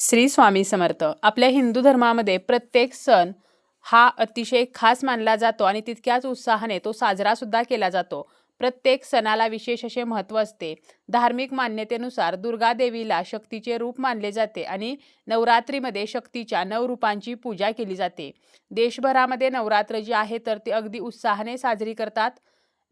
श्री स्वामी समर्थ. आपल्या हिंदू धर्मामध्ये प्रत्येक सण हा अतिशय खास मानला जातो आणि तितक्याच उत्साहाने तो साजरा सुद्धा केला जातो. प्रत्येक सणाला विशेष असे महत्त्व असते. धार्मिक मान्यतेनुसार दुर्गा देवीला शक्तीचे रूप मानले जाते आणि नवरात्रीमध्ये शक्तीच्या नऊ रूपांची पूजा केली जाते. देशभरामध्ये नवरात्र जी आहे तर ती अगदी उत्साहाने साजरी करतात.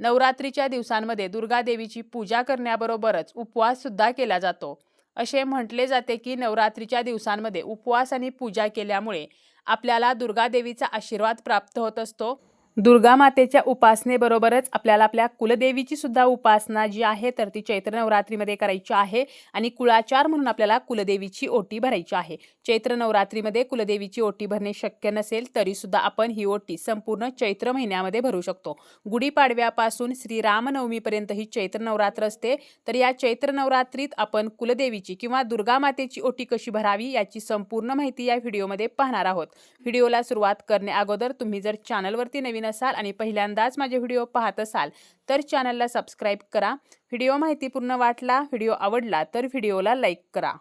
नवरात्रीच्या दिवसांमध्ये दुर्गा देवीची पूजा करण्याबरोबरच उपवास सुद्धा केला जातो. असे म्हटले जाते की नवरात्रीच्या दिवसांमध्ये उपवास आणि पूजा केल्यामुळे आपल्याला दुर्गादेवीचा आशीर्वाद प्राप्त होत असतो. दुर्गा मातेच्या उपासनेबरोबरच आपल्याला आपल्या कुलदेवीची सुद्धा उपासना जी आहे तर ती चैत्र नवरात्रीमध्ये करायची आहे आणि कुळाचार म्हणून आपल्याला कुलदेवीची ओटी भरायची आहे. चैत्र नवरात्रीमध्ये कुलदेवीची ओटी भरणे शक्य नसेल तरी सुद्धा आपण ही ओटी संपूर्ण चैत्र महिन्यामध्ये भरू शकतो. गुढीपाडव्यापासून श्रीरामनवमीपर्यंत ही चैत्र नवरात्र असते. तर या चैत्र नवरात्रीत आपण कुलदेवीची किंवा दुर्गा मातेची ओटी कशी भरावी याची संपूर्ण माहिती या व्हिडिओमध्ये पाहणार आहोत. व्हिडिओला सुरुवात करणे अगोदर तुम्ही जर चॅनलवरती नवीन असाल आणि पहिल्यांदाच माझे व्हिडिओ पाहत असाल तर चॅनलला सबस्क्राईब करा. व्हिडिओ माहितीपूर्ण वाटला व्हिडिओ आवडला तर व्हिडिओला लाईक करा.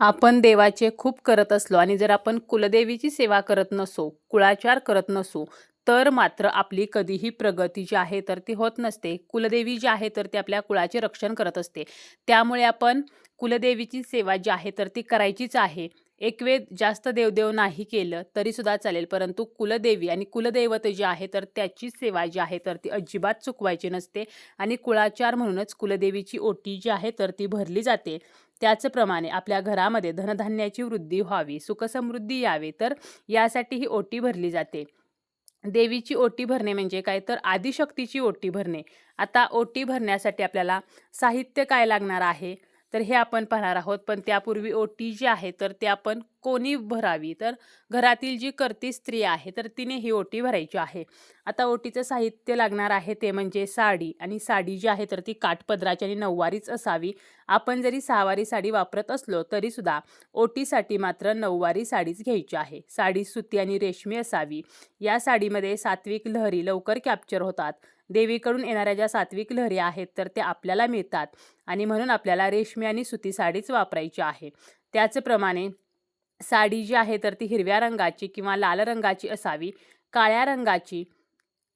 आपण देवाचे खूप करत असलो आणि जर आपण कुलदेवीची सेवा करत नसो कुळाचार करत नसू तर मात्र आपली कधीही प्रगती जी आहे तर ती होत नसते. कुलदेवी जी आहे तर ती आपल्या कुळाचे रक्षण करत असते. त्यामुळे आपण कुलदेवीची सेवा जी आहे तर ती करायचीच आहे. एकवेद जास्त देवदेव नाही केलं तरीसुद्धा चालेल. परंतु कुलदेवी आणि कुलदैवत जे आहे तर त्याची सेवा जी आहे तर ती अजिबात चुकवायची नसते. आणि कुळाचार म्हणूनच कुलदेवीची ओटी जी आहे तर ती भरली जाते. त्याचप्रमाणे आपल्या घरामध्ये धनधान्याची वृद्धी व्हावी सुखसमृद्धी यावे तर यासाठी ही ओटी भरली जाते. देवीची ओटी भरणे म्हणजे काय? तर आदिशक्तीची ओटी भरणे. आता ओटी भरण्यासाठी आपल्याला साहित्य काय लागणार आहे? तर हे आपण पाहणार आहोत. पण त्यापूर्वी ओटी जी आहे तर ते आपण कोणी भरावी? तर घरातील जी करती स्त्री आहे तर तिने ही ओटी भरायची आहे. आता ओटीचं साहित्य लागणार आहे ते म्हणजे साडी. आणि साडी जी आहे तर ती काठपदराची आणि नऊवारीच असावी. आपण जरी सहावारी साडी वापरत असलो तरीसुद्धा ओटीसाठी मात्र नऊवारी साडीच घ्यायची आहे. साडी सुती आणि रेशमी असावी. या साडीमध्ये सात्विक लहरी लवकर कॅप्चर होतात. देवीकडून येणाऱ्या ज्या सात्विक लहरी आहेत तर त्या आपल्याला मिळतात. आणि म्हणून आपल्याला रेशमी आणि सुती साडीच वापरायची आहे. त्याचप्रमाणे साडी जी आहे तर ती हिरव्या रंगाची किंवा लाल रंगाची असावी काळ्या रंगाची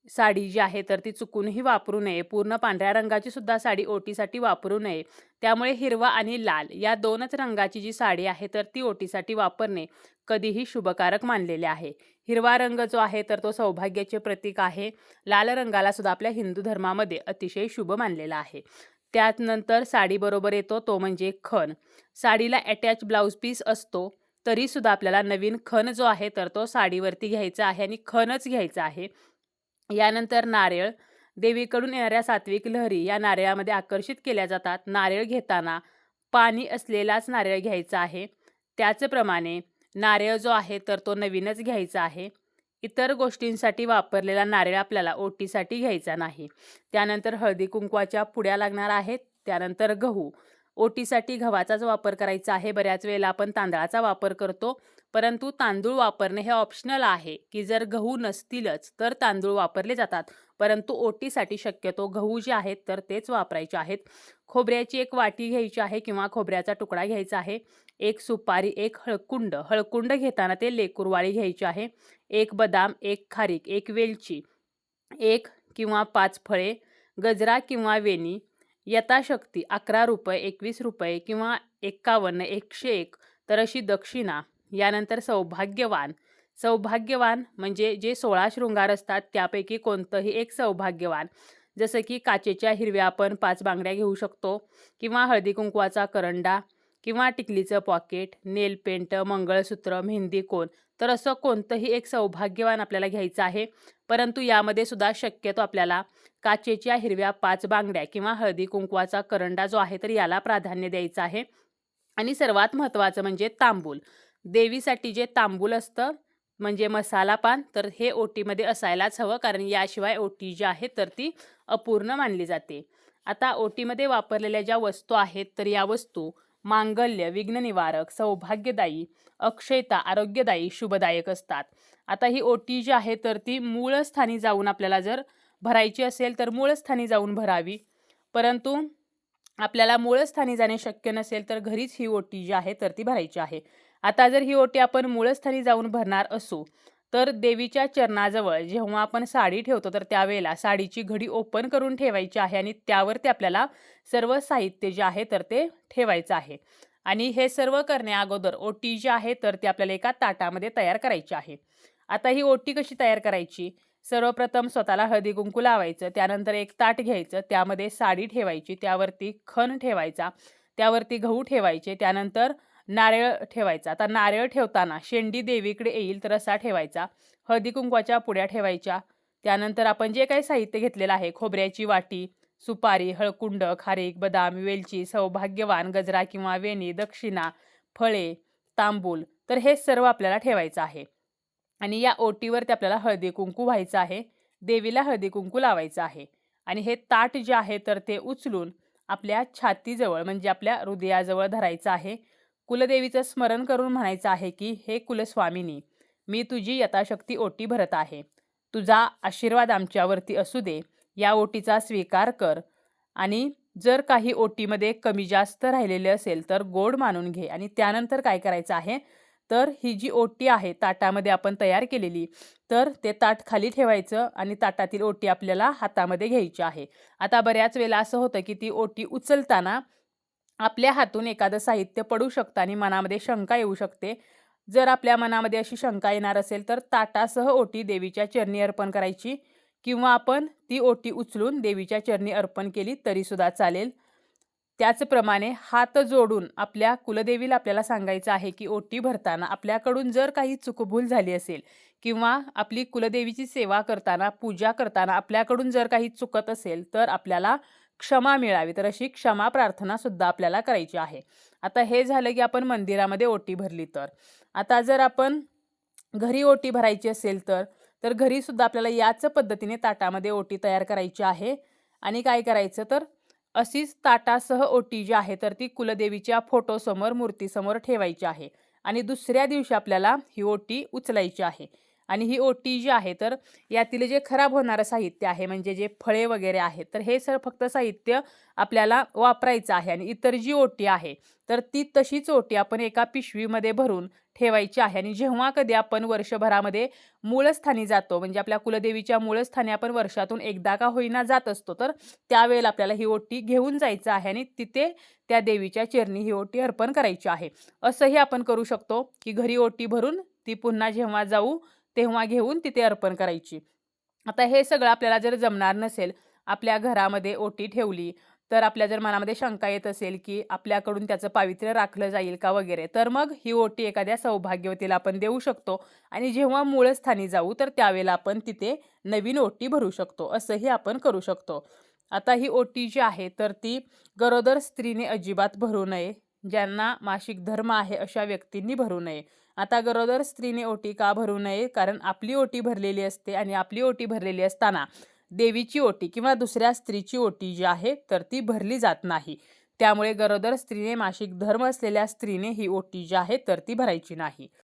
साडी जी आहे तर ती चुकूनही वापरू नये. पूर्ण पांढऱ्या रंगाची सुद्धा साडी ओटीसाठी वापरू नये. त्यामुळे हिरवा आणि लाल या दोनच रंगाची जी साडी आहे तर ती ओटीसाठी वापरणे कधीही शुभकारक मानलेले आहे. हिरवा रंग जो आहे तर तो सौभाग्याचे प्रतीक आहे. लाल रंगाला सुद्धा आपल्या हिंदू धर्मामध्ये अतिशय शुभ मानलेला आहे. त्यानंतर साडीबरोबर येतो तो म्हणजे खण. साडीला अटॅच ब्लाऊज पीस असतो तरीसुद्धा आपल्याला नवीन खण जो आहे तर तो साडीवरती घ्यायचा आहे आणि खणच घ्यायचा आहे. यानंतर नारळ देवीकडून येणाऱ्या सात्विक लहरी या नारळामध्ये आकर्षित केल्या जातात. नारळ घेताना पाणी असलेलाच नारळ घ्यायचा आहे. त्याचप्रमाणे नारळ जो आहे तर तो नवीनच घ्यायचा आहे. इतर गोष्टींसाठी वापरलेला नारळ आपल्याला ओटीसाठी घ्यायचा नाही. त्यानंतर हळदी कुंकवाच्या पुड्या लागणार आहेत. त्यानंतर गहू. ओटीसाठी गव्हाचाच वापर करायचा आहे. बऱ्याच वेळेला आपण तांदळाचा वापर करतो. परंतु तांदूळ वापरणे हे ऑप्शनल आहे की जर गहू नसतीलच तर तांदूळ वापरले जातात. परंतु ओटीसाठी शक्यतो गहू जे आहेत तर तेच वापरायचे आहेत. खोबऱ्याची एक वाटी घ्यायची आहे किंवा खोबऱ्याचा तुकडा घ्यायचा आहे. एक सुपारी एक हळकुंड. हळकुंड घेताना ते लेकुरवाळी घ्यायची आहे. एक बदाम एक खारीक एक वेलची एक किंवा पाच फळे गजरा किंवा वेणी यथाशक्ती अकरा रुपये एकवीस रुपये किंवा एक्कावन्न एकशे एक तर अशी दक्षिणा यानंतर सौभाग्यवान. सौभाग्यवान म्हणजे जे सोळा शृंगार असतात त्यापैकी कोणतंही एक सौभाग्यवान. जसं की काचेच्या हिरव्या आपण पाच बांगड्या घेऊ शकतो किंवा हळदी कुंकवाचा करंडा किंवा टिकलीचं pocket nail paint mangalsutra mehndi कोण तर असं कोणतंही एक सौभाग्यवान आपल्याला घ्यायचं आहे. परंतु यामध्ये सुद्धा शक्यतो आपल्याला काचेच्या हिरव्या पाच बांगड्या किंवा हळदी कुंकवाचा करंडा जो आहे तर याला प्राधान्य द्यायचं आहे. आणि सर्वात महत्त्वाचं म्हणजे तांबूल. देवीसाठी जे तांबूल असतं म्हणजे मसाला पान तर हे ओटीमध्ये असायलाच हवं कारण याशिवाय ओटी जी आहे तर ती अपूर्ण मानली जाते. आता ओटीमध्ये वापरलेल्या ज्या वस्तू आहेत तर या वस्तू मांगल्य विघ्ननिवारक सौभाग्यदायी अक्षयता आरोग्यदायी शुभदायक असतात. आता ही ओटी जी आहे तर ती मूळ स्थानी जाऊन आपल्याला जर भरायची असेल तर मूळ स्थानी जाऊन भरावी. परंतु आपल्याला मूळस्थानी जाणे शक्य नसेल तर घरीच ही ओटी जी आहे तर ती भरायची आहे. आता जर ही ओटी आपण मूळस्थानी जाऊन भरणार असू तर देवीच्या चरणाजवळ जेव्हा आपण साडी ठेवतो तर त्यावेळेला साडीची घडी ओपन करून ठेवायची आहे आणि त्यावरती आपल्याला सर्व साहित्य जे आहे तर ते ठेवायचं आहे. आणि हे सर्व करण्या अगोदर ओटी जी आहे तर ती आपल्याला एका ताटामध्ये तयार करायची आहे. आता ही ओटी कशी तयार करायची? सर्वप्रथम स्वतःला हळदी कुंकू लावायचं त्यानंतर एक ताट घ्यायचं त्यामध्ये साडी ठेवायची त्यावरती खण ठेवायचा त्यावरती गहू ठेवायचे त्यानंतर नारळ ठेवायचा. आता नारळ ठेवताना शेंडी देवीकडे येईल तर असा ठेवायचा. हळदी कुंकवाच्या पुड्या ठेवायच्या. त्यानंतर आपण जे काही साहित्य घेतलेलं आहे खोबऱ्याची वाटी सुपारी हळकुंड खारीक बदाम वेलची सौभाग्यवान गजरा किंवा वेणी दक्षिणा फळे तांबूल तर हे सर्व आपल्याला ठेवायचं आहे. आणि या ओटीवरती आपल्याला हळदी कुंकू व्हायचं आहे. देवीला हळदी कुंकू लावायचं आहे. आणि हे ताट जे आहे तर ते उचलून आपल्या छातीजवळ म्हणजे आपल्या हृदयाजवळ धरायचं आहे. कुलदेवीचं स्मरण करून म्हणायचं आहे की हे कुलस्वामिनी मी तुझी यथाशक्ती ओटी भरत आहे. तुझा आशीर्वाद आमच्यावरती असू दे. या ओटीचा स्वीकार कर. आणि जर काही ओटीमध्ये कमी जास्त राहिलेले असेल तर गोड मानून घे. आणि त्यानंतर काय करायचं आहे? तर ही जी ओटी आहे ताटामध्ये आपण तयार केलेली तर ते ताट खाली ठेवायचं आणि ताटातील ओटी आपल्याला हातामध्ये घ्यायची आहे. आता बऱ्याच वेळेला असं होतं की ती ओटी उचलताना आपल्या हातून एखादं साहित्य पडू शकतं आणि मनामध्ये शंका येऊ शकते. जर आपल्या मनामध्ये अशी शंका येणार असेल तर ताटासह ओटी देवीच्या चरणी अर्पण करायची किंवा आपण ती ओटी उचलून देवीच्या चरणी अर्पण केली तरीसुद्धा चालेल. त्याचप्रमाणे हात जोडून आपल्या कुलदेवीला आपल्याला सांगायचं आहे की ओटी भरताना आपल्याकडून जर काही चुकभूल झाली असेल किंवा आपली कुलदेवीची सेवा करताना पूजा करताना आपल्याकडून जर काही चुकत असेल तर आपल्याला क्षमा मिळावी. तर अशी क्षमा प्रार्थना सुद्धा आपल्याला करायची आहे. आता हे झालं की आपण मंदिरामध्ये ओटी भरली तर. आता जर आपण घरी ओटी भरायची असेल तर तर घरीसुद्धा आपल्याला याच पद्धतीने ताटामध्ये ओटी तयार करायची आहे. आणि काय करायचं तर अशीच ताटासह ओटी जी आहे तर ती कुलदेवीच्या फोटोसमोर मूर्तीसमोर ठेवायची आहे. आणि दुसऱ्या दिवशी आपल्याला ही ओटी उचलायची आहे. आणि ही ओटी जी आहे तर यातील जे खराब होणारं साहित्य आहे म्हणजे जे फळे वगैरे आहेत तर हे सर फक्त साहित्य आपल्याला वापरायचं आहे आणि इतर जी ओटी आहे तर ती तशीच ओटी आपण एका पिशवीमध्ये भरून ठेवायची आहे आणि जेव्हा कधी आपण वर्षभरामध्ये मूळस्थानी जातो म्हणजे आपल्या कुलदेवीच्या मूळस्थानी आपण वर्षातून एकदा का होईना जात असतो तर त्यावेळेला आपल्याला ही ओटी घेऊन जायचं आहे आणि तिथे त्या देवीच्या चरणी ही ओटी अर्पण करायची आहे. असंही आपण करू शकतो की घरी ओटी भरून ती पुन्हा जेव्हा जाऊ तेव्हा घेऊन तिथे अर्पण करायची. आता हे सगळं आपल्याला जर जमणार नसेल आपल्या घरामध्ये ओटी ठेवली तर आपल्या जर मनामध्ये शंका येत असेल की आपल्याकडून त्याचं पावित्र्य राखलं जाईल का वगैरे तर मग ही ओटी एखाद्या सौभाग्यवतीला आपण देऊ शकतो. आणि जेव्हा मूळस्थानी जाऊ तर त्यावेळेला आपण तिथे नवीन ओटी भरू शकतो. असंही आपण करू शकतो. आता ही ओटी जी आहे तर ती गरोदर स्त्रीने अजिबात भरू नये. ज्यांना मासिक धर्म आहे अशा व्यक्तींनी भरू नये. आता गरोदर स्त्रीने ओटी का भरू नये? कारण आपली ओटी भरलेली असते आणि आपली ओटी भरलेली असताना देवीची ओटी किंवा दुसऱ्या स्त्रीची ओटी जी आहे तर ती भरली जात नाही. त्यामुळे गरोदर स्त्रीने मासिक धर्म असलेल्या स्त्रीने ही ओटी जी आहे तर ती भरायची नाही.